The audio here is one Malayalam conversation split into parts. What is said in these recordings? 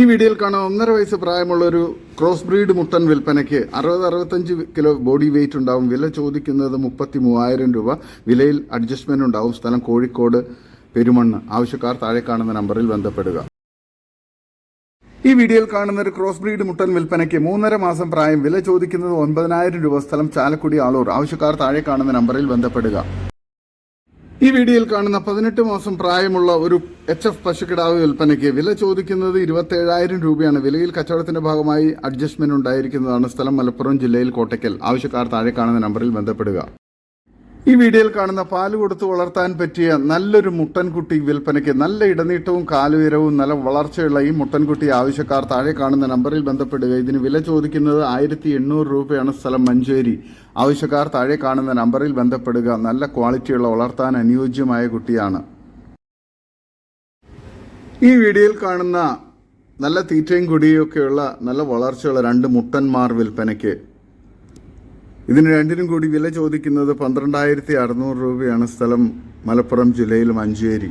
ഈ വീഡിയോയിൽ കാണാൻ ഒന്നര വയസ്സ് പ്രായമുള്ള ഒരു ക്രോസ് ബ്രീഡ് മുട്ടൻ വിൽപ്പനയ്ക്ക് അറുപത് അറുപത്തഞ്ച് കിലോ ബോഡി വെയിറ്റ് ഉണ്ടാവും. വില ചോദിക്കുന്നത് മുപ്പത്തി മൂവായിരം രൂപ. വിലയിൽ അഡ്ജസ്റ്റ്മെന്റ് ഉണ്ടാവും. സ്ഥലം കോഴിക്കോട് പെരുമണ്ണ്. ആവശ്യക്കാർ താഴെ കാണുന്ന നമ്പറിൽ ബന്ധപ്പെടുക. ഈ വീഡിയോയിൽ കാണുന്ന ഒരു ക്രോസ് ബ്രീഡ് മുട്ടൻ വിൽപ്പനയ്ക്ക് മൂന്നര മാസം പ്രായം. വില ചോദിക്കുന്നത് ഒൻപതിനായിരം രൂപ. സ്ഥലം ചാലക്കുടി ആളൂർ. ആവശ്യക്കാർ താഴെ കാണുന്ന നമ്പറിൽ ബന്ധപ്പെടുക. ഈ വീഡിയോയിൽ കാണുന്ന പതിനെട്ട് മാസം പ്രായമുള്ള ഒരു എച്ച് എഫ് പശുക്കിടാവ് വിൽപ്പനയ്ക്ക് വില ചോദിക്കുന്നത് ഇരുപത്തേഴായിരം രൂപയാണ്. വിലയിൽ കച്ചവടത്തിന്റെ ഭാഗമായി അഡ്ജസ്റ്റ്മെന്റ് ഉണ്ടായിരിക്കുന്നതാണ് സ്ഥലം മലപ്പുറം ജില്ലയിൽ കോട്ടയ്ക്കൽ. ആവശ്യക്കാർ താഴെ കാണുന്ന നമ്പറിൽ ബന്ധപ്പെടുക. ഈ വീഡിയോയിൽ കാണുന്ന പാൽ കൊടുത്ത് വളർത്താൻ പറ്റിയ നല്ലൊരു മുട്ടൻകുട്ടി വിൽപ്പനയ്ക്ക് നല്ല ഇടനീട്ടവും കാലുയരവും നല്ല വളർച്ചയുള്ള ഈ മുട്ടൻകുട്ടി ആവശ്യക്കാർ താഴെ കാണുന്ന നമ്പറിൽ ബന്ധപ്പെടുക. ഇതിന് വില ചോദിക്കുന്നത് ആയിരത്തി എണ്ണൂറ് രൂപയാണ് സ്ഥലം മഞ്ചേരി. ആവശ്യക്കാർ താഴെ കാണുന്ന നമ്പറിൽ ബന്ധപ്പെടുക. നല്ല ക്വാളിറ്റിയുള്ള വളർത്താൻ അനുയോജ്യമായ കുട്ടിയാണ്. ഈ വീഡിയോയിൽ കാണുന്ന നല്ല തീറ്റയും കുടിയൊക്കെയുള്ള നല്ല വളർച്ചയുള്ള രണ്ട് മുട്ടന്മാർ വിൽപ്പനയ്ക്ക് ഇതിന് രണ്ടിനും കൂടി വില ചോദിക്കുന്നത് പന്ത്രണ്ടായിരത്തി അറുന്നൂറ് രൂപയാണ് സ്ഥലം മലപ്പുറം ജില്ലയിൽ മഞ്ചേരി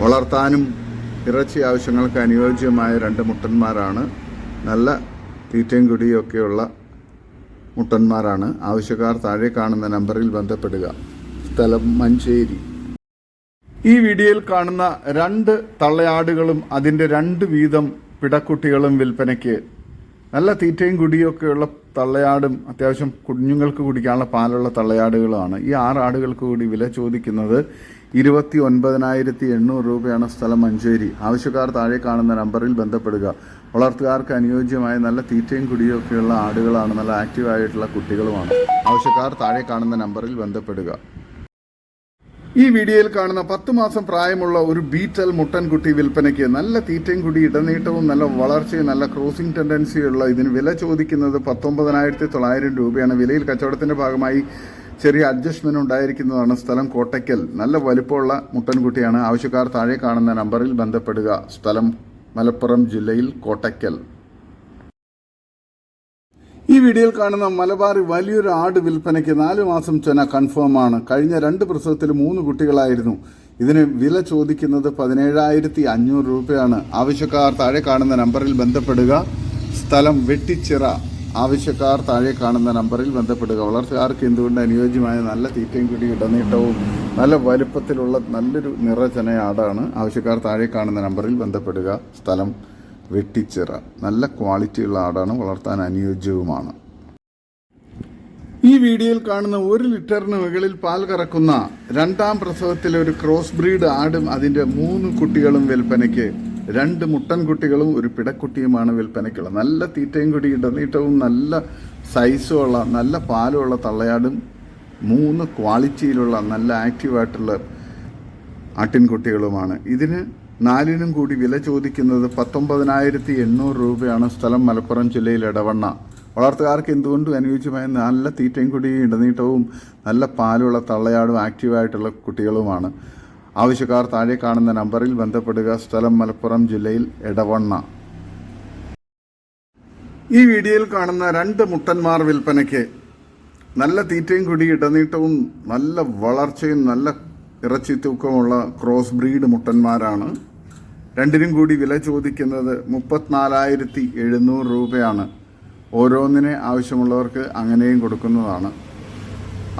വളർത്താനും ഇറച്ചി ആവശ്യങ്ങൾക്ക് അനുയോജ്യമായ രണ്ട് മുട്ടന്മാരാണ്. നല്ല തീറ്റയും കുടിയൊക്കെയുള്ള മുട്ടന്മാരാണ്. ആവശ്യക്കാർ താഴെ കാണുന്ന നമ്പറിൽ ബന്ധപ്പെടുക. സ്ഥലം മഞ്ചേരി. ഈ വീഡിയോയിൽ കാണുന്ന രണ്ട് തള്ളയാടുകളും അതിന്റെ രണ്ട് വീതം പിടക്കുട്ടികളും വിൽപ്പനയ്ക്ക് നല്ല തീറ്റയും കുടിയൊക്കെയുള്ള തള്ളയാടും അത്യാവശ്യം കുഞ്ഞുങ്ങൾക്ക് കുടിക്കാനുള്ള പാലുള്ള തള്ളയാടുകളാണ്. ഈ ആറ് ആടുകൾക്ക് കൂടി വില ചോദിക്കുന്നത് ഇരുപത്തി ഒൻപതിനായിരത്തി എണ്ണൂറ് രൂപയാണ് സ്ഥലം മഞ്ചേരി. ആവശ്യക്കാർ താഴെ കാണുന്ന നമ്പറിൽ ബന്ധപ്പെടുക. വളർത്തുകാർക്ക് അനുയോജ്യമായ നല്ല തീറ്റയും കുടിയും ഒക്കെയുള്ള ആടുകളാണ്. നല്ല ആക്റ്റീവായിട്ടുള്ള കുട്ടികളുമാണ്. ആവശ്യക്കാർ താഴെ കാണുന്ന നമ്പറിൽ ബന്ധപ്പെടുക. ഈ വീഡിയോയിൽ കാണുന്ന പത്ത് മാസം പ്രായമുള്ള ഒരു ബീറ്റൽ മുട്ടൻകുട്ടി വിൽപ്പനയ്ക്ക് നല്ല തീറ്റയും കുടി ഇടനീട്ടവും നല്ല വളർച്ചയും നല്ല ക്രോസിംഗ് ടെൻഡൻസിയുള്ള ഇതിന് വില ചോദിക്കുന്നത് പത്തൊമ്പതിനായിരത്തി തൊള്ളായിരം രൂപയാണ്. വിലയിൽ കച്ചവടത്തിന്റെ ഭാഗമായി ചെറിയ അഡ്ജസ്റ്റ്മെന്റ് ഉണ്ടായിരിക്കുന്നതാണ് സ്ഥലം കോട്ടയ്ക്കൽ. നല്ല വലുപ്പമുള്ള മുട്ടൻകുട്ടിയാണ്. ആവശ്യക്കാർ താഴെ കാണുന്ന നമ്പറിൽ ബന്ധപ്പെടുക. സ്ഥലം മലപ്പുറം ജില്ലയിൽ കോട്ടയ്ക്കൽ. ഈ വീഡിയോയിൽ കാണുന്ന മലബാറി വലിയൊരു ആട് വിൽപ്പനയ്ക്ക് നാല് മാസം ചൊന കൺഫേം ആണ്. കഴിഞ്ഞ രണ്ട് പ്രസവത്തിൽ മൂന്ന് കുട്ടികളായിരുന്നു. ഇതിന് വില ചോദിക്കുന്നത് പതിനേഴായിരത്തി അഞ്ഞൂറ് രൂപയാണ്. ആവശ്യക്കാർ താഴെ കാണുന്ന നമ്പറിൽ ബന്ധപ്പെടുക. സ്ഥലം വെട്ടിച്ചിറ. ആവശ്യക്കാർ താഴെ കാണുന്ന നമ്പറിൽ ബന്ധപ്പെടുക. വളർത്തുകാർക്ക് എന്തുകൊണ്ട് അനുയോജ്യമായ നല്ല തീറ്റയും കുടി ഇടനീട്ടവും നല്ല വലുപ്പത്തിലുള്ള നല്ലൊരു നിറചന ആടാണ്. ആവശ്യക്കാർ താഴെ കാണുന്ന നമ്പറിൽ ബന്ധപ്പെടുക. സ്ഥലം വെട്ടിച്ചിറ. നല്ല ക്വാളിറ്റിയുള്ള ആടാണ് വളർത്താൻ അനുയോജ്യവുമാണ്. ഈ വീഡിയോയിൽ കാണുന്ന ഒരു ലിറ്ററിന് മുകളിൽ പാൽ കറക്കുന്ന രണ്ടാം പ്രസവത്തിലെ ഒരു ക്രോസ് ബ്രീഡ് ആടും അതിന്റെ മൂന്ന് കുട്ടികളും വിൽപ്പനയ്ക്ക് രണ്ട് മുട്ടൻ കുട്ടികളും ഒരു പിടക്കുട്ടിയുമാണ് വിൽപ്പനയ്ക്കുള്ളത്. നല്ല തീറ്റയും കുടി ഇടനീട്ടവും നല്ല സൈസുമുള്ള നല്ല പാലുമുള്ള തള്ളയാടും മൂന്ന് ക്വാളിറ്റിയിലുള്ള നല്ല ആക്റ്റീവായിട്ടുള്ള ആട്ടിൻകുട്ടികളുമാണ്. ഇതിന് നാലിനും കൂടി വില ചോദിക്കുന്നത് പത്തൊമ്പതിനായിരത്തി എണ്ണൂറ് രൂപയാണ് സ്ഥലം മലപ്പുറം ജില്ലയിൽ ഇടവണ്ണ വളർത്തുകാർക്ക് എന്തുകൊണ്ടും അനുയോജ്യമായ നല്ല തീറ്റയും കൂടി ഇടനീട്ടവും നല്ല പാലുള്ള തള്ളയാടും ആക്റ്റീവായിട്ടുള്ള കുട്ടികളുമാണ്? ആവശ്യക്കാർ താഴെ കാണുന്ന നമ്പറിൽ ബന്ധപ്പെടുക. സ്ഥലം മലപ്പുറം ജില്ലയിൽ ഇടവണ്ണ ഈ വീഡിയോയിൽ കാണുന്ന രണ്ട് മുട്ടന്മാർ വിൽപ്പനയ്ക്ക് നല്ല തീറ്റയും കൂടി ഇടനീട്ടവും നല്ല വളർച്ചയും നല്ല ഇറച്ചി തൂക്കമുള്ള ക്രോസ് ബ്രീഡ് മുട്ടന്മാരാണ്. രണ്ടിനും കൂടി വില ചോദിക്കുന്നത് മുപ്പത്തിനാലായിരത്തി എഴുന്നൂറ് രൂപയാണ്. ഓരോന്നിനെ ആവശ്യമുള്ളവർക്ക് അങ്ങനെയും കൊടുക്കുന്നതാണ്.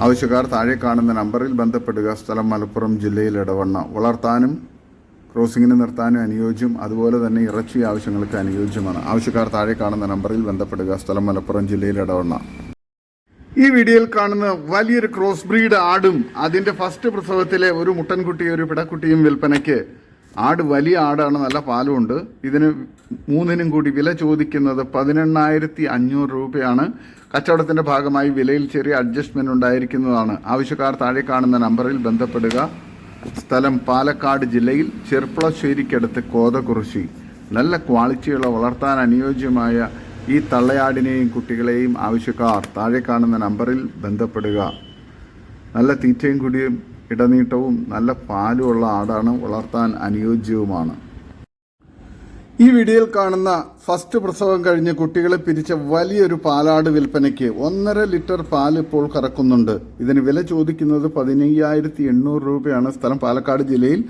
ആവശ്യക്കാർ താഴെ കാണുന്ന നമ്പറിൽ ബന്ധപ്പെടുക. സ്ഥലം മലപ്പുറം ജില്ലയിൽ ഇടവണ്ണ. വളർത്താനും ക്രോസിങ്ങിന് നിർത്താനും അനുയോജ്യം അതുപോലെ തന്നെ ഇറച്ചി ആവശ്യങ്ങൾക്ക് അനുയോജ്യമാണ്. ആവശ്യക്കാർ താഴെ കാണുന്ന നമ്പറിൽ ബന്ധപ്പെടുക. സ്ഥലം മലപ്പുറം ജില്ലയിൽ ഇടവണ്ണ. ഈ വീഡിയോയിൽ കാണുന്ന വലിയൊരു ക്രോസ് ബ്രീഡ് ആടും. അതിന്റെ ഫസ്റ്റ് പ്രസവത്തിലെ ഒരു മുട്ടൻകുട്ടി ഒരു പിടക്കുട്ടിയും വിൽപ്പനയ്ക്ക് ആട് വലിയ ആടാണ് നല്ല പാലുമുണ്ട്. ഇതിന് മൂന്നിനും കൂടി വില ചോദിക്കുന്നത് പതിനെണ്ണായിരത്തി അഞ്ഞൂറ് രൂപയാണ്. കച്ചവടത്തിന്റെ ഭാഗമായി വിലയിൽ ചെറിയ അഡ്ജസ്റ്റ്മെന്റ് ഉണ്ടായിരിക്കുന്നതാണ്. ആവശ്യക്കാർ താഴെ കാണുന്ന നമ്പറിൽ ബന്ധപ്പെടുക. സ്ഥലം പാലക്കാട് ജില്ലയിൽ ചെർപ്പളശ്ശേരിക്കടുത്ത് കോതകുറിശി. നല്ല ക്വാളിറ്റിയുള്ള വളർത്താൻ അനുയോജ്യമായ ഈ തള്ളയാടിനെയും കുട്ടികളെയും ആവശ്യക്കാർ താഴെ കാണുന്ന നമ്പറിൽ ബന്ധപ്പെടുക. നല്ല തീറ്റയും കുടിയും ഇടനീട്ടവും നല്ല പാലുമുള്ള ആടാണ് വളർത്താൻ അനുയോജ്യവുമാണ്. ഈ വീഡിയോയിൽ കാണുന്ന ഫസ്റ്റ് പ്രസവം കഴിഞ്ഞ് കുട്ടികളെ പിരിച്ച വലിയൊരു പാലാട് വിൽപ്പനയ്ക്ക് ഒന്നര ലിറ്റർ പാൽ ഇപ്പോൾ കറക്കുന്നുണ്ട്. ഇതിന് വില ചോദിക്കുന്നത് പതിനയ്യായിരത്തി എണ്ണൂറ് രൂപയാണ് സ്ഥലം പാലക്കാട് ജില്ലയിൽ.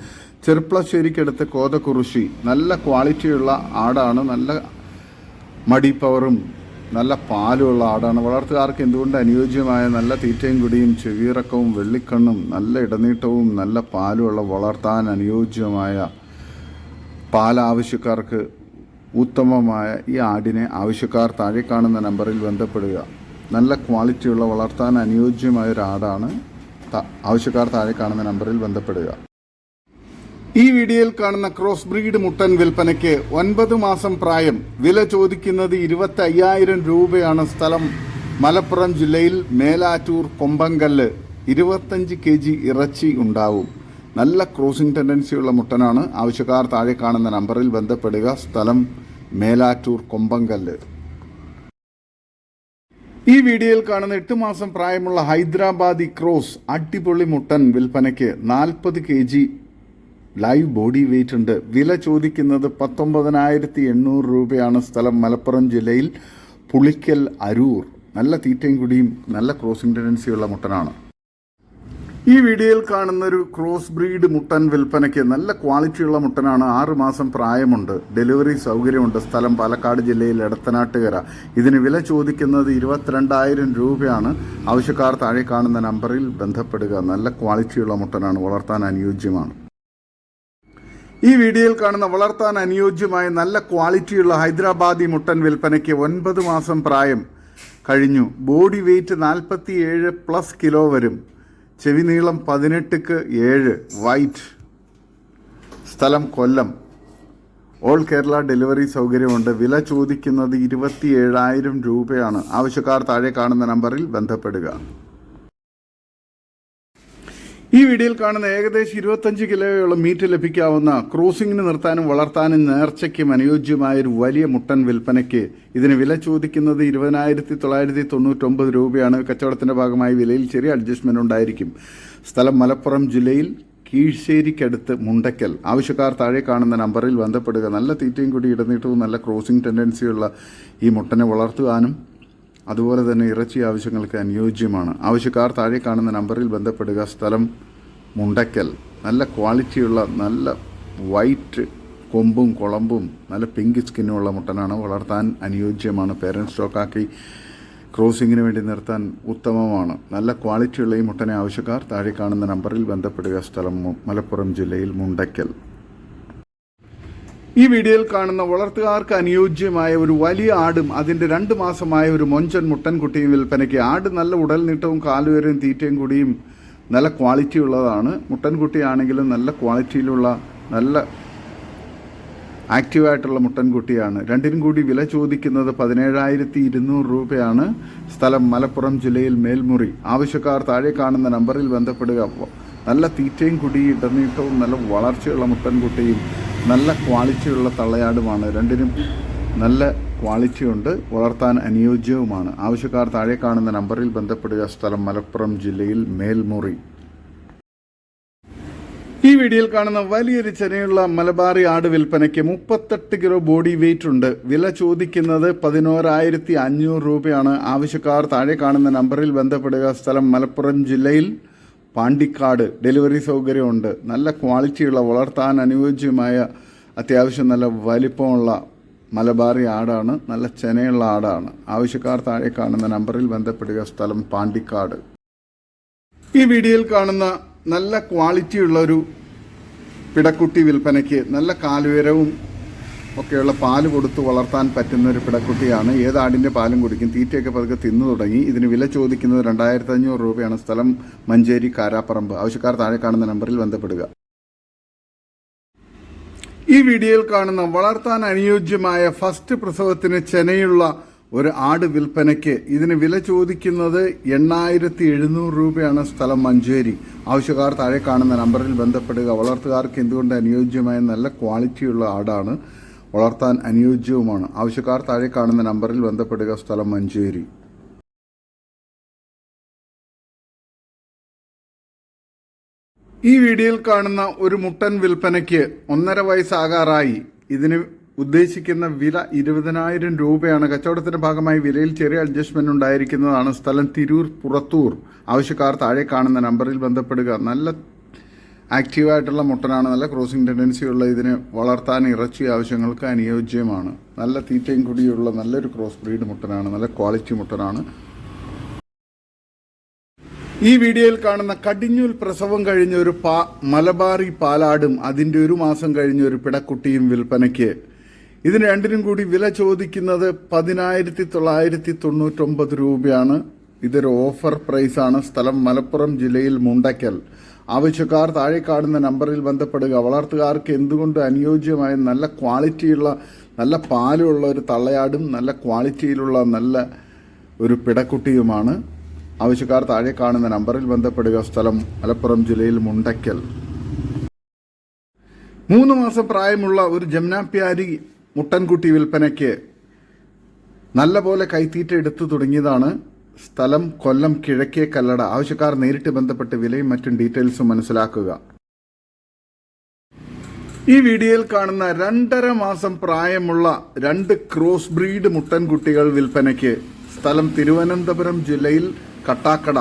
ചെറുപ്പളശ്ശേരിക്കടുത്ത് കോതക്കുറുശി. നല്ല ക്വാളിറ്റിയുള്ള ആടാണ്. നല്ല മടി പവറും നല്ല പാലുള്ള ആടാണ്. വളർത്തുകാർക്ക് എന്തുകൊണ്ട് അനുയോജ്യമായ നല്ല തീറ്റയും കുടിയും ചെവിയിറക്കവും വെള്ളിക്കണ്ണും നല്ല ഇടനീട്ടവും നല്ല പാലുമുള്ള വളർത്താൻ അനുയോജ്യമായ പാൽ ആവശ്യക്കാർക്ക് ഉത്തമമായ ഈ ആടിനെ ആവശ്യക്കാർ താഴെ കാണുന്ന നമ്പറിൽ ബന്ധപ്പെടുക. നല്ല ക്വാളിറ്റിയുള്ള വളർത്താൻ അനുയോജ്യമായ ഒരു ആടാണ് ആവശ്യക്കാർ താഴെ കാണുന്ന നമ്പറിൽ ബന്ധപ്പെടുക. ഈ വീഡിയോയിൽ കാണുന്ന ക്രോസ് ബ്രീഡ് മുട്ടൻ വിൽപ്പനയ്ക്ക് ഒൻപത് മാസം പ്രായം. വില ചോദിക്കുന്നത് ഇരുപത്തി അയ്യായിരം രൂപയാണ് സ്ഥലം. മലപ്പുറം ജില്ലയിൽ മേലാറ്റൂർ കൊമ്പങ്കല്ല് ഇരുപത്തഞ്ച് കെ ജി ഇറച്ചി ഉണ്ടാവും. നല്ല ക്രോസിംഗ് ടെൻഡൻസിയുള്ള മുട്ടനാണ്. ആവശ്യക്കാർ താഴെ കാണുന്ന നമ്പറിൽ ബന്ധപ്പെടുക. സ്ഥലം മേലാറ്റൂർ കൊമ്പങ്കല്ല്. ഈ വീഡിയോയിൽ കാണുന്ന എട്ട് മാസം പ്രായമുള്ള ഹൈദരാബാദി ക്രോസ് അടിപൊളി മുട്ടൻ വിൽപ്പനയ്ക്ക് നാൽപ്പത് K G live body weight ഉണ്ട്. വില ചോദിക്കുന്നത് പത്തൊമ്പതിനായിരത്തി എണ്ണൂറ് രൂപയാണ് സ്ഥലം മലപ്പുറം ജില്ലയിൽ പുളിക്കൽ അരൂർ. നല്ല തീറ്റയും കുടിയും നല്ല ക്രോസിംഗ് ടെൻഡൻസിയുള്ള മുട്ടനാണ്. ഈ വീഡിയോയിൽ കാണുന്ന ഒരു ക്രോസ് ബ്രീഡ് മുട്ടൻ വിൽപ്പനയ്ക്ക് നല്ല ക്വാളിറ്റിയുള്ള മുട്ടനാണ് ആറ് മാസം പ്രായമുണ്ട്. ഡെലിവറി സൗകര്യമുണ്ട്. സ്ഥലം പാലക്കാട് ജില്ലയിൽ എടത്തനാട്ടുകര. ഇതിന് വില ചോദിക്കുന്നത് ഇരുപത്തിരണ്ടായിരം രൂപയാണ്. ആവശ്യക്കാർ താഴെ കാണുന്ന നമ്പറിൽ ബന്ധപ്പെടുക. നല്ല ക്വാളിറ്റിയുള്ള മുട്ടനാണ്. വളർത്താൻ അനുയോജ്യമാണ്. ഈ വീഡിയോയിൽ കാണുന്ന വളർത്താൻ അനുയോജ്യമായ നല്ല ക്വാളിറ്റിയുള്ള ഹൈദരാബാദി മുട്ടൻ വിൽപ്പനയ്ക്ക് ഒൻപത് മാസം പ്രായം കഴിഞ്ഞു. ബോഡി വെയ്റ്റ് നാൽപ്പത്തി ഏഴ് പ്ലസ് കിലോ വരും. ചെവി നീളം പതിനെട്ടുക്ക് ഏഴ്. വൈറ്റ് സ്ഥലം കൊല്ലം. ഓൾ കേരള ഡെലിവറി സൗകര്യമുണ്ട്. വില ചോദിക്കുന്നത് ഇരുപത്തി ഏഴായിരം രൂപയാണ്. ആവശ്യക്കാർ താഴെ കാണുന്ന നമ്പറിൽ ബന്ധപ്പെടുക. ഈ വീഡിയോയിൽ കാണുന്ന ഏകദേശം ഇരുപത്തഞ്ച് കിലോയോളം മീറ്റ് ലഭിക്കാവുന്ന ക്രൂസിംഗിന് നിർത്താനും വളർത്താനും നേർച്ചയ്ക്കും അനുയോജ്യമായ ഒരു വലിയ മുട്ടൻ വിൽപ്പനയ്ക്ക് ഇതിന് വില ചോദിക്കുന്നത് ഇരുപതിനായിരത്തി തൊള്ളായിരത്തി തൊണ്ണൂറ്റൊമ്പത് രൂപയാണ്. കച്ചവടത്തിന്റെ ഭാഗമായി വിലയിൽ ചെറിയ അഡ്ജസ്റ്റ്മെന്റ് ഉണ്ടായിരിക്കും. സ്ഥലം മലപ്പുറം ജില്ലയിൽ കീഴ്ശേരിക്കടുത്ത് മുണ്ടക്കൽ ആവശ്യക്കാർ താഴെ കാണുന്ന നമ്പറിൽ ബന്ധപ്പെടുക. നല്ല തീറ്റയും കൂടി ഇടനീട്ടവും നല്ല ക്രോസിംഗ് ടെൻഡൻസിയുള്ള ഈ മുട്ടനെ വളർത്തുവാനും അതുപോലെ തന്നെ ഇറച്ചി ആവശ്യങ്ങൾക്ക് അനുയോജ്യമാണ്. ആവശ്യക്കാർ താഴെ കാണുന്ന നമ്പറിൽ ബന്ധപ്പെടുക. സ്ഥലം മുണ്ടക്കൽ. നല്ല ക്വാളിറ്റിയുള്ള നല്ല വൈറ്റ് കൊമ്പും കുളമ്പും നല്ല പിങ്ക് സ്കിന്നുമുള്ള മുട്ടനാണ് വളർത്താൻ അനുയോജ്യമാണ്. പേരൻസ് സ്റ്റോക്കാക്കി ക്രോസിങ്ങിന് വേണ്ടി നിർത്താൻ ഉത്തമമാണ്. നല്ല ക്വാളിറ്റിയുള്ള ഈ മുട്ടനെ ആവശ്യക്കാർ താഴെ കാണുന്ന നമ്പറിൽ ബന്ധപ്പെടുക. സ്ഥലം മലപ്പുറം ജില്ലയിൽ മുണ്ടക്കൽ. ഈ വീഡിയോയിൽ കാണുന്ന വളർത്തുകാർക്ക് അനുയോജ്യമായ ഒരു വലിയ ആടും അതിന്റെ രണ്ട് മാസമായ ഒരു മൊഞ്ചൻ കുട്ടിയും വിൽപ്പനയ്ക്ക് ആട് നല്ല ഉടൽ നീട്ടവും കാലുവരും തീറ്റയും കൂടിയും നല്ല ക്വാളിറ്റി ഉള്ളതാണ്. മുട്ടൻകുട്ടിയാണെങ്കിലും നല്ല ക്വാളിറ്റിയിലുള്ള നല്ല ആക്റ്റീവായിട്ടുള്ള മുട്ടൻകുട്ടിയാണ്. രണ്ടിനും കൂടി വില ചോദിക്കുന്നത് പതിനേഴായിരത്തി ഇരുന്നൂറ് രൂപയാണ്. സ്ഥലം മലപ്പുറം ജില്ലയിൽ മേൽമുറി. ആവശ്യക്കാർ താഴെ കാണുന്ന നമ്പറിൽ ബന്ധപ്പെടുക. നല്ല തീറ്റയും കുടി ഇടനീട്ടവും നല്ല വളർച്ചയുള്ള മുട്ടൻകുട്ടിയും നല്ല ക്വാളിറ്റിയുള്ള തള്ളയാടുമാണ്. രണ്ടിനും നല്ല ക്വാളിറ്റിയുണ്ട്. വളർത്താൻ അനുയോജ്യവുമാണ്. ആവശ്യക്കാർ താഴെ കാണുന്ന നമ്പറിൽ ബന്ധപ്പെടുക. സ്ഥലം മലപ്പുറം ജില്ലയിൽ മേൽമുറി. ഈ വീഡിയോയിൽ കാണുന്ന വലിയൊരു ചെനയുള്ള മലബാറി ആട് വിൽപ്പനയ്ക്ക് മുപ്പത്തെട്ട് കിലോ ബോഡി വെയിറ്റ് ഉണ്ട്. വില ചോദിക്കുന്നത് പതിനോരായിരത്തി അഞ്ഞൂറ് രൂപയാണ്. ആവശ്യക്കാർ താഴെ കാണുന്ന നമ്പറിൽ ബന്ധപ്പെടുക. സ്ഥലം മലപ്പുറം ജില്ലയിൽ പാണ്ടിക്കാട് ഡെലിവറി സൗകര്യമുണ്ട്. നല്ല ക്വാളിറ്റിയുള്ള വളർത്താൻ അനുയോജ്യമായ അത്യാവശ്യം നല്ല വലിപ്പമുള്ള മലബാറി ആടാണ്. നല്ല ചെനയുള്ള ആടാണ്. ആവശ്യക്കാർ താഴെ കാണുന്ന നമ്പറിൽ ബന്ധപ്പെടുക. സ്ഥലം പാണ്ടിക്കാട്. ഈ വീഡിയോയിൽ കാണുന്ന നല്ല ക്വാളിറ്റിയുള്ള ഒരു പിടക്കുട്ടി വിൽപ്പനയ്ക്ക് നല്ല കാലുയരവും ഒക്കെയുള്ള പാൽ കൊടുത്ത് വളർത്താൻ പറ്റുന്ന ഒരു പിടക്കുട്ടിയാണ്. ഏത് ആടിന്റെ പാലും കുടിക്കും? തീറ്റയൊക്കെ പതുക്കെ തിന്നു തുടങ്ങി. ഇതിന് വില ചോദിക്കുന്നത് രണ്ടായിരത്തി അഞ്ഞൂറ് രൂപയാണ്. സ്ഥലം മഞ്ചേരി കാരാപ്പറമ്പ്. ആവശ്യക്കാർ താഴെ കാണുന്ന നമ്പറിൽ ബന്ധപ്പെടുക. ഈ വീഡിയോയിൽ കാണുന്ന വളർത്താൻ അനുയോജ്യമായ ഫസ്റ്റ് പ്രസവത്തിന് ചെനയുള്ള ഒരു ആട് വിൽപ്പനയ്ക്ക് ഇതിന് വില ചോദിക്കുന്നത് എണ്ണായിരത്തി എഴുന്നൂറ് രൂപയാണ് സ്ഥലം മഞ്ചേരി. ആവശ്യക്കാർ താഴെ കാണുന്ന നമ്പറിൽ ബന്ധപ്പെടുക. വളർത്തുകാർക്ക് എന്തുകൊണ്ട് അനുയോജ്യമായ നല്ല ക്വാളിറ്റിയുള്ള ആടാണ്? വളർത്താൻ അനുയോജ്യവുമാണ്. ആവശ്യക്കാർ താഴെ കാണുന്ന നമ്പറിൽ ബന്ധപ്പെടുക. സ്ഥലം മഞ്ചേരി. ഈ വീഡിയോയിൽ കാണുന്ന ഒരു മുട്ടൻ വിൽപ്പനയ്ക്ക് ഒന്നര വയസ്സാകാറായി. ഇതിന് ഉദ്ദേശിക്കുന്ന വില ഇരുപതിനായിരം രൂപയാണ്. കച്ചവടത്തിന്റെ ഭാഗമായി വിലയിൽ ചെറിയ അഡ്ജസ്റ്റ്മെന്റ് ഉണ്ടായിരിക്കുന്നതാണ് സ്ഥലം തിരൂർ പുറത്തൂർ. ആവശ്യക്കാർ താഴെ കാണുന്ന നമ്പറിൽ ബന്ധപ്പെടുക. നല്ല ആക്റ്റീവായിട്ടുള്ള മുട്ടനാണ് നല്ല ക്രോസിംഗ് ടെൻഡൻസി ഉള്ള ഇതിനെ വളർത്താൻ ഇറച്ചി ആവശ്യങ്ങൾക്ക് അനുയോജ്യമാണ്. നല്ല തീറ്റയും കുടിയുള്ള നല്ലൊരു ക്രോസ് ബ്രീഡ് മുട്ടനാണ് നല്ല ക്വാളിറ്റി മുട്ടനാണ്. ഈ വീഡിയോയിൽ കാണുന്ന കടിഞ്ഞൂൽ പ്രസവം കഴിഞ്ഞ ഒരു പാ മലബാറി പാലാടും അതിന്റെ ഒരു മാസം കഴിഞ്ഞ ഒരു പിടക്കുട്ടിയും വിൽപ്പനയ്ക്ക്. ഇതിന് രണ്ടിനും കൂടി വില ചോദിക്കുന്നത് പതിനായിരത്തി തൊള്ളായിരത്തി തൊണ്ണൂറ്റൊമ്പത് രൂപയാണ്. ഇതൊരു ഓഫർ പ്രൈസാണ്. സ്ഥലം മലപ്പുറം ജില്ലയിൽ മുണ്ടയ്ക്കൽ ആവശ്യക്കാർ താഴെ കാണുന്ന നമ്പറിൽ ബന്ധപ്പെടുക. വളർത്തുകാർക്ക് എന്തുകൊണ്ട് അനുയോജ്യമായ നല്ല ക്വാളിറ്റിയുള്ള നല്ല പാലുള്ള ഒരു തള്ളയാടും നല്ല ക്വാളിറ്റിയിലുള്ള നല്ല ഒരു പിടക്കുട്ടിയുമാണ്. ആവശ്യക്കാർ താഴെ കാണുന്ന നമ്പറിൽ ബന്ധപ്പെടുക. സ്ഥലം മലപ്പുറം ജില്ലയിൽ മുണ്ടയ്ക്കൽ. മൂന്ന് മാസം പ്രായമുള്ള ഒരു ജംനാപ്യാരി മുട്ടൻകുട്ടി വിൽപ്പനയ്ക്ക് നല്ല പോലെ കൈത്തീറ്റ എടുത്തു തുടങ്ങിയതാണ്. സ്ഥലം കൊല്ലം കിഴക്കേ കല്ലട. ആവശ്യക്കാർ നേരിട്ട് ബന്ധപ്പെട്ട് വിലയും മറ്റും ഡീറ്റെയിൽസും മനസ്സിലാക്കുക. ഈ വീഡിയോയിൽ കാണുന്ന രണ്ടര മാസം പ്രായമുള്ള രണ്ട് ക്രോസ് ബ്രീഡ് മുട്ടൻകുട്ടികൾ വിൽപ്പനയ്ക്ക് സ്ഥലം തിരുവനന്തപുരം ജില്ലയിൽ കട്ടാക്കട.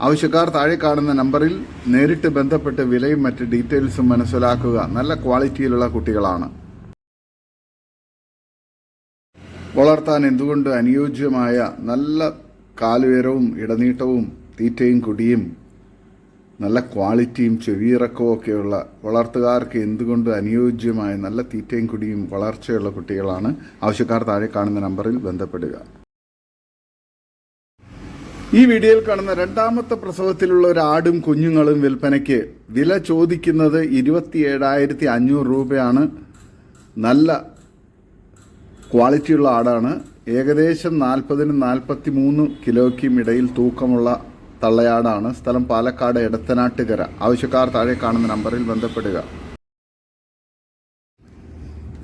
ആവശ്യക്കാർ താഴെ കാണുന്ന നമ്പറിൽ നേരിട്ട് ബന്ധപ്പെട്ട് വിലയും മറ്റ് ഡീറ്റെയിൽസും മനസ്സിലാക്കുക. നല്ല ക്വാളിറ്റിയിലുള്ള കുട്ടികളാണ്. വളർത്താൻ എന്തുകൊണ്ട് അനുയോജ്യമായ നല്ല കാലുയരവും ഇടനീട്ടവും തീറ്റയും കുടിയും നല്ല ക്വാളിറ്റിയും ചെവിയിറക്കവും ഒക്കെയുള്ള വളർത്തുകാർക്ക് എന്തുകൊണ്ട് അനുയോജ്യമായ നല്ല തീറ്റയും കുടിയും വളർച്ചയുള്ള കുട്ടികളാണ് ആവശ്യക്കാർ താഴെ കാണുന്ന നമ്പറിൽ ബന്ധപ്പെടുക. ഈ വീഡിയോയിൽ കാണുന്ന രണ്ടാമത്തെ പ്രസവത്തിലുള്ള ഒരു ആടും കുഞ്ഞുങ്ങളും വിൽപ്പനയ്ക്ക് വില ചോദിക്കുന്നത് ഇരുപത്തി ഏഴായിരത്തി അഞ്ഞൂറ് രൂപയാണ്. നല്ല ക്വാളിറ്റിയുള്ള ആടാണ്. ഏകദേശം നാൽപ്പതിനും നാൽപ്പത്തി മൂന്ന് കിലോയ്ക്കും ഇടയിൽ തൂക്കമുള്ള തള്ളയാടാണ് സ്ഥലം പാലക്കാട് എടത്തനാട്ടുകര. ആവശ്യക്കാർ താഴെ കാണുന്ന നമ്പറിൽ ബന്ധപ്പെടുക.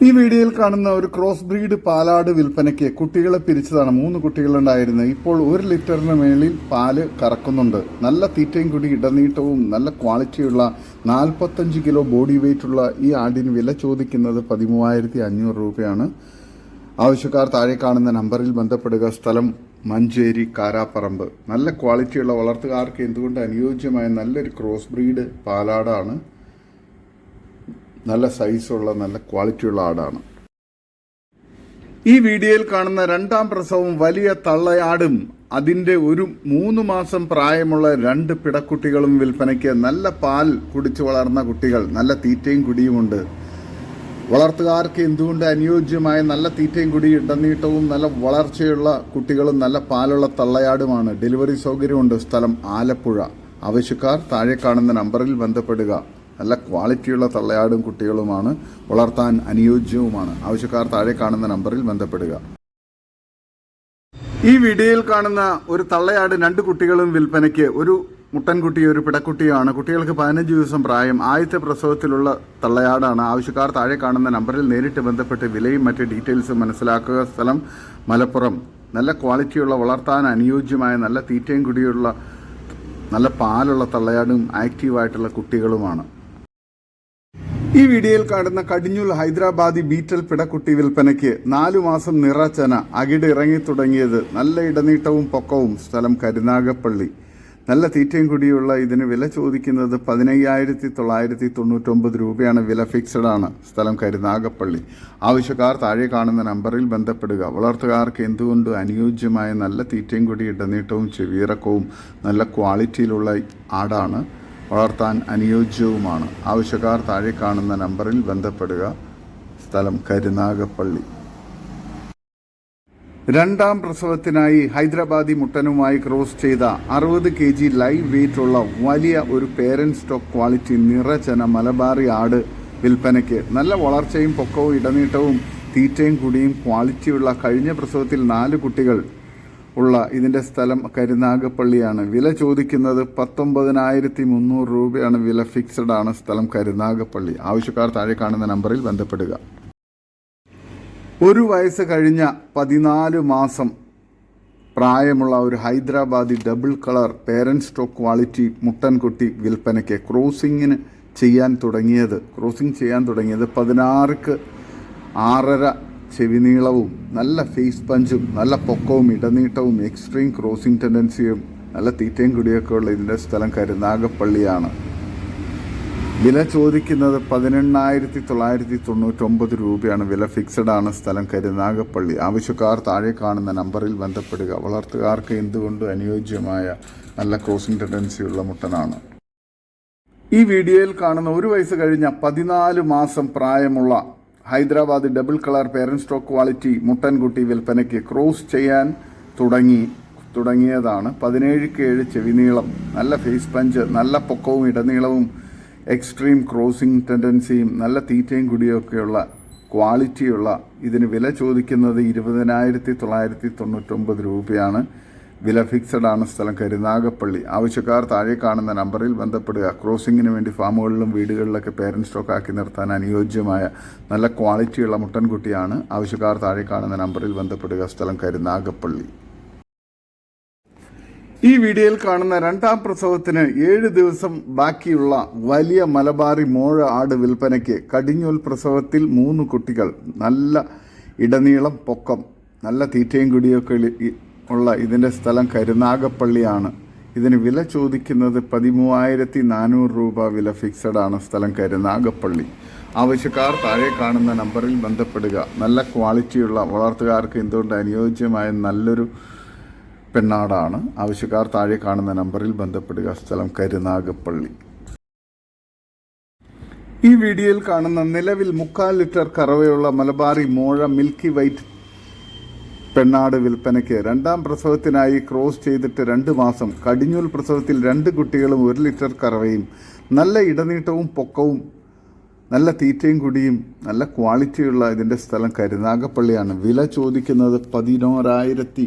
ഈ വീഡിയോയിൽ കാണുന്ന ഒരു ക്രോസ് ബ്രീഡ് പാലാട് വിൽപ്പനയ്ക്ക് കുട്ടികളെ പിരിച്ചതാണ് മൂന്ന് കുട്ടികളുണ്ടായിരുന്നത്. ഇപ്പോൾ ഒരു ലിറ്ററിന് മേളിൽ പാൽ കറക്കുന്നുണ്ട്. നല്ല തീറ്റയും കൂടി ഇടനീട്ടവും നല്ല ക്വാളിറ്റിയുള്ള നാൽപ്പത്തഞ്ച് കിലോ ബോഡി വെയിറ്റ് ഉള്ള ഈ ആടിന് വില ചോദിക്കുന്നത് പതിമൂവായിരത്തി അഞ്ഞൂറ് രൂപയാണ്. ആവശ്യക്കാർ താഴെ കാണുന്ന നമ്പറിൽ ബന്ധപ്പെടുക. സ്ഥലം മഞ്ചേരി കാരാപ്പറമ്പ്. നല്ല ക്വാളിറ്റിയുള്ള വളർത്തുകാർക്ക് എന്തുകൊണ്ട് അനുയോജ്യമായ നല്ലൊരു ക്രോസ് ബ്രീഡ് പാലാടാണ്? നല്ല സൈസുള്ള നല്ല ക്വാളിറ്റിയുള്ള ആടാണ്. ഈ വീഡിയോയിൽ കാണുന്ന രണ്ടാം പ്രസവം വലിയ തള്ളയാടും അതിന്റെ ഒരു മൂന്ന് മാസം പ്രായമുള്ള രണ്ട് പിടക്കുട്ടികളും വിൽപ്പനയ്ക്ക് നല്ല പാൽ കുടിച്ചു വളർന്ന കുട്ടികൾ നല്ല തീറ്റയും കുടിയുമുണ്ട്. വളർത്തുകാർക്ക് എന്തുകൊണ്ട് അനുയോജ്യമായ നല്ല തീറ്റയും കുടി ഇടനീട്ടവും നല്ല വളർച്ചയുള്ള കുട്ടികളും നല്ല പാലുള്ള തള്ളയാടുമാണ്? ഡെലിവറി സൗകര്യമുണ്ട്. സ്ഥലം ആലപ്പുഴ. ആവശ്യക്കാർ താഴെ കാണുന്ന നമ്പറിൽ ബന്ധപ്പെടുക. നല്ല ക്വാളിറ്റിയുള്ള തള്ളയാടും കുട്ടികളുമാണ്. വളർത്താൻ അനുയോജ്യവുമാണ്. ആവശ്യക്കാർ താഴെ കാണുന്ന നമ്പറിൽ ബന്ധപ്പെടുക. ഈ വീഡിയോയിൽ കാണുന്ന ഒരു തള്ളയാട് രണ്ട് കുട്ടികളും വിൽപ്പനയ്ക്ക് ഒരു മുട്ടൻകുട്ടി ഒരു പിടക്കുട്ടിയാണ്. കുട്ടികൾക്ക് പതിനഞ്ച് ദിവസം പ്രായം. ആദ്യത്തെ പ്രസവത്തിലുള്ള തള്ളയാടാണ്. ആവശ്യക്കാർ താഴെ കാണുന്ന നമ്പറിൽ നേരിട്ട് ബന്ധപ്പെട്ട് വിലയും മറ്റ് ഡീറ്റെയിൽസും മനസ്സിലാക്കുക. സ്ഥലം മലപ്പുറം. നല്ല ക്വാളിറ്റിയുള്ള വളർത്താൻ അനുയോജ്യമായ നല്ല തീറ്റയും കുടിയുള്ള നല്ല പാലുള്ള തള്ളയാടും ആക്റ്റീവായിട്ടുള്ള കുട്ടികളുമാണ്. ഈ വീഡിയോയിൽ കാണുന്ന കടിഞ്ഞൂൽ ഹൈദരാബാദി ബീറ്റൽ പിടക്കുട്ടി വിൽപ്പനയ്ക്ക് നാലു മാസം നിറച്ചന അകിട് ഇറങ്ങി തുടങ്ങിയത് നല്ല ഇടനീട്ടവും പൊക്കവും സ്ഥലം കരുനാഗപ്പള്ളി. നല്ല തീറ്റയും കൂടിയുള്ള ഇതിന് വില ചോദിക്കുന്നത് പതിനയ്യായിരത്തി തൊള്ളായിരത്തി തൊണ്ണൂറ്റൊമ്പത് രൂപയാണ്. വില ഫിക്സഡ് ആണ്. സ്ഥലം കരുനാഗപ്പള്ളി ആവശ്യക്കാർ താഴെ കാണുന്ന നമ്പറിൽ ബന്ധപ്പെടുക. വളർത്തുകാർക്ക് എന്തുകൊണ്ട് അനുയോജ്യമായ നല്ല തീറ്റയും കൂടി ഇടനീട്ടവും ചെവിയിറക്കവും നല്ല ക്വാളിറ്റിയിലുള്ള ആടാണ് വളർത്താൻ അനുയോജ്യവുമാണ്. ആവശ്യക്കാർ താഴെ കാണുന്ന നമ്പറിൽ ബന്ധപ്പെടുക. സ്ഥലം കരുനാഗപ്പള്ളി രണ്ടാം പ്രസവത്തിനായി ഹൈദരാബാദി മുട്ടനുമായി ക്രോസ് ചെയ്ത അറുപത് കെ ജി ലൈവ് വെയിറ്റ് ഉള്ള വലിയ ഒരു പേരന്റ് സ്റ്റോക്ക് ക്വാളിറ്റി നിറചന മലബാറി ആട് വിൽപ്പനയ്ക്ക് നല്ല വളർച്ചയും പൊക്കവും ഇടനീട്ടവും തീറ്റയും കുടിയും ക്വാളിറ്റിയുള്ള കഴിഞ്ഞ പ്രസവത്തിൽ നാല് കുട്ടികൾ ഉള്ള ഇതിന്റെ സ്ഥലം കരുനാഗപ്പള്ളിയാണ്. വില ചോദിക്കുന്നത് പത്തൊമ്പതിനായിരത്തി മുന്നൂറ് രൂപയാണ്. വില ഫിക്സഡ് ആണ് സ്ഥലം കരുനാഗപ്പള്ളി. ആവശ്യക്കാർ താഴെ കാണുന്ന നമ്പറിൽ ബന്ധപ്പെടുക. ഒരു വയസ്സ് കഴിഞ്ഞ പതിനാല് മാസം പ്രായമുള്ള ഒരു Hyderabadi double colour parent stock quality മുട്ടൻകുട്ടി വിൽപ്പനയ്ക്ക് ക്രോസിങ്ങിന് ചെയ്യാൻ തുടങ്ങിയത് ക്രോസിങ് ചെയ്യാൻ തുടങ്ങിയത് പതിനാറുക്ക് ആറര ചെവിനീളവും നല്ല ഫേസ് പഞ്ചും നല്ല പൊക്കവും ഇടനീട്ടവും എക്സ്ട്രീം ക്രോസിങ് ടെൻഡൻസിയും നല്ല തീറ്റയും കുടിയൊക്കെ ഉള്ള ഇതിന്റെ സ്ഥലം കരുനാഗപ്പള്ളിയാണ്. വില ചോദിക്കുന്നത് പതിനെണ്ണായിരത്തി തൊള്ളായിരത്തി തൊണ്ണൂറ്റൊമ്പത് രൂപയാണ്. വില ഫിക്സഡ് ആണ്. സ്ഥലം കരുനാഗപ്പള്ളി. ആവശ്യക്കാർ താഴെ കാണുന്ന നമ്പറിൽ ബന്ധപ്പെടുക. വളർത്തുകാർക്ക് എന്തുകൊണ്ടും അനുയോജ്യമായ നല്ല ക്രോസിംഗ് ടെൻഡൻസിയുള്ള മുട്ടനാണ്? ഈ വീഡിയോയിൽ കാണുന്ന ഒരു വയസ്സ് കഴിഞ്ഞ പതിനാല് മാസം പ്രായമുള്ള Hyderabad double colour parent stock quality മുട്ടൻകുട്ടി വിൽപ്പനയ്ക്ക് ക്രോസ് ചെയ്യാൻ തുടങ്ങി തുടങ്ങിയതാണ്. പതിനേഴ് ചെവി ചെവിനീളം. നല്ല ഫേസ് പഞ്ച് നല്ല പൊക്കവും ഇടനീളവും എക്സ്ട്രീം ക്രോസിംഗ് ടെൻഡൻസിയും നല്ല തീറ്റയും കുടിയൊക്കെയുള്ള ക്വാളിറ്റിയുള്ള ഇതിന് വില ചോദിക്കുന്നത് ഇരുപതിനായിരത്തി തൊള്ളായിരത്തി തൊണ്ണൂറ്റൊമ്പത് രൂപയാണ്. വില ഫിക്സഡ് ആണ് സ്ഥലം കരുനാഗപ്പള്ളി. ആവശ്യക്കാർ താഴെ കാണുന്ന നമ്പറിൽ ബന്ധപ്പെടുക. ക്രോസിങ്ങിന് വേണ്ടി ഫാമുകളിലും വീടുകളിലൊക്കെ പേരൻ സ്റ്റോക്ക് ആക്കി നിർത്താൻ അനുയോജ്യമായ നല്ല ക്വാളിറ്റിയുള്ള മുട്ടൻകുട്ടിയാണ്. ആവശ്യക്കാർ താഴെ കാണുന്ന നമ്പറിൽ ബന്ധപ്പെടുക. സ്ഥലം കരുനാഗപ്പള്ളി. ഈ വീഡിയോയിൽ കാണുന്ന രണ്ടാം പ്രസവത്തിന് ഏഴ് ദിവസം ബാക്കിയുള്ള വലിയ മലബാറി മോഴ ആട് വിൽപ്പനയ്ക്ക് കടിഞ്ഞൂൽ പ്രസവത്തിൽ മൂന്ന് കുട്ടികൾ. നല്ല ഇടനീളം പൊക്കം നല്ല തീറ്റയും കുടിയൊക്കെ ഉള്ള ഇതിന്റെ സ്ഥലം കരുനാഗപ്പള്ളിയാണ്. ഇതിന് വില ചോദിക്കുന്നത് പതിമൂവായിരത്തി നാനൂറ് രൂപ വില ഫിക്സഡ് ആണ് സ്ഥലം കരുനാഗപ്പള്ളി. ആവശ്യക്കാർ താഴെ കാണുന്ന നമ്പറിൽ ബന്ധപ്പെടുക. നല്ല ക്വാളിറ്റിയുള്ള വളർത്തുകാർക്ക് എന്തുകൊണ്ട് അനുയോജ്യമായ നല്ലൊരു പെണ്ണാടാണ്. ആവശ്യക്കാർ താഴെ കാണുന്ന നമ്പറിൽ ബന്ധപ്പെടുക. സ്ഥലം കരുനാഗപ്പള്ളി. ഈ വീഡിയോയിൽ കാണുന്ന നിലവിൽ മുക്കാൽ ലിറ്റർ കറവയുള്ള മലബാറി മോഴ മിൽക്കി വൈറ്റ് പെണ്ണാട് വിൽപ്പനയ്ക്ക് രണ്ടാം പ്രസവത്തിനായി ക്രോസ് ചെയ്തിട്ട് രണ്ട് മാസം. കടിഞ്ഞൂൽ പ്രസവത്തിൽ രണ്ട് കുട്ടികളും ഒരു ലിറ്റർ കറവയും. നല്ല ഇടനീട്ടവും പൊക്കവും നല്ല തീറ്റയും കുടിയും നല്ല ക്വാളിറ്റിയുള്ള ഇതിന്റെ സ്ഥലം കരുനാഗപ്പള്ളിയാണ്. വില ചോദിക്കുന്നത് പതിനോരായിരത്തി